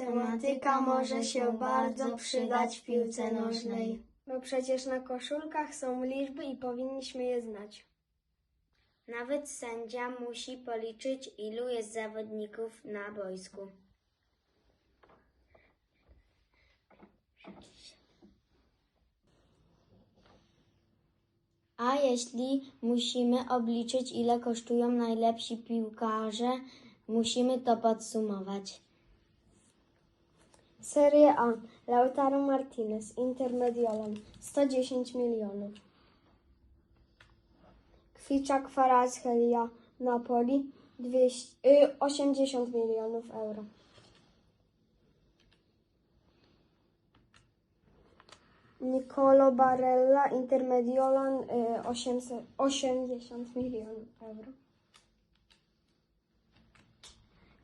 matematyka może się bardzo przydać w piłce nożnej. Bo przecież na koszulkach są liczby i powinniśmy je znać. Nawet sędzia musi policzyć, ilu jest zawodników na boisku. A jeśli musimy obliczyć, ile kosztują najlepsi piłkarze, musimy to podsumować. Serie A. Lautaro Martinez, Inter Mediolan, 110 milionów. Kwicza Kvaratskhelia, Napoli, 200, y, 80 milionów euro. Nicolo Barella, Inter Mediolan, y, 800, 80 milionów euro.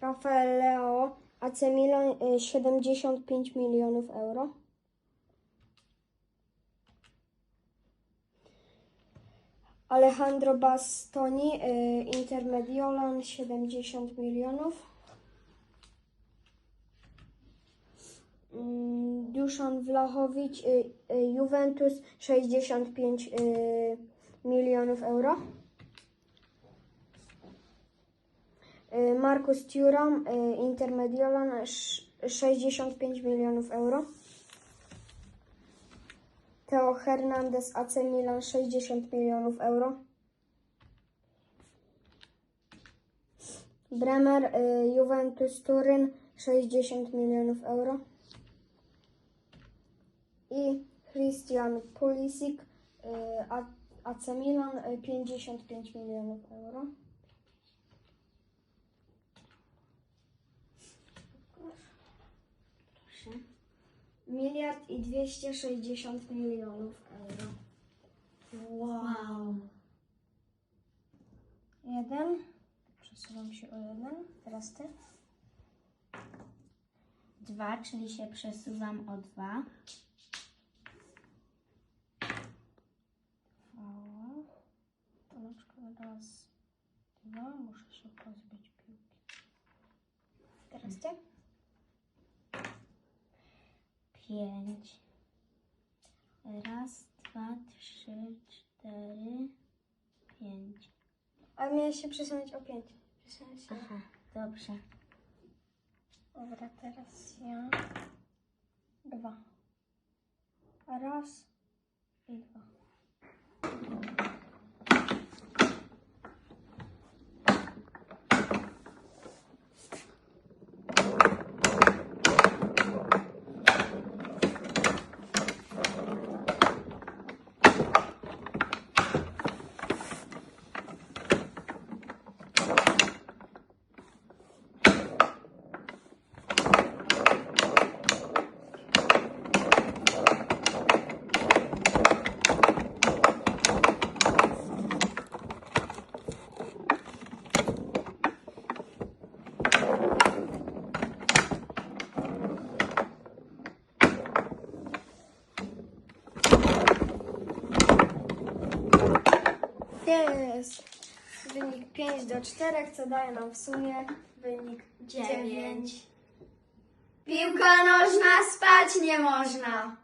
Rafael Leo, AC Milan, y, 75 milionów euro. Alejandro Bastoni, y, Inter Mediolan, 70 milionów. Mm, Duszan Vlachowicz, y, y, Juventus, 65 y, milionów euro. Marcus Thuram, y, Inter Mediolan, sz- 65 milionów euro. Theo Hernandez, AC Milan, 60 milionów euro. Bremer, y, Juventus Turyn, 60 milionów euro. I Christian Pulisic, y, AC Milan, y, 55 milionów euro. Miliard i 260 milionów euro. Wow. Jeden. Przesuwam się o jeden. Teraz ty. Dwa, czyli się przesuwam o dwa. O. Przykład raz, dwa. Muszę się pozbyć piłki. Teraz ty. Pięć. Raz, dwa, trzy, cztery, pięć. A miałeś się przesunąć o pięć. Przesunąć się. Aha, dobrze. Dobra, teraz ja. Dwa. Raz i dwa. Jest wynik 5 do 4, co daje nam w sumie wynik 9. Dziewięć. Piłka nożna spać nie można.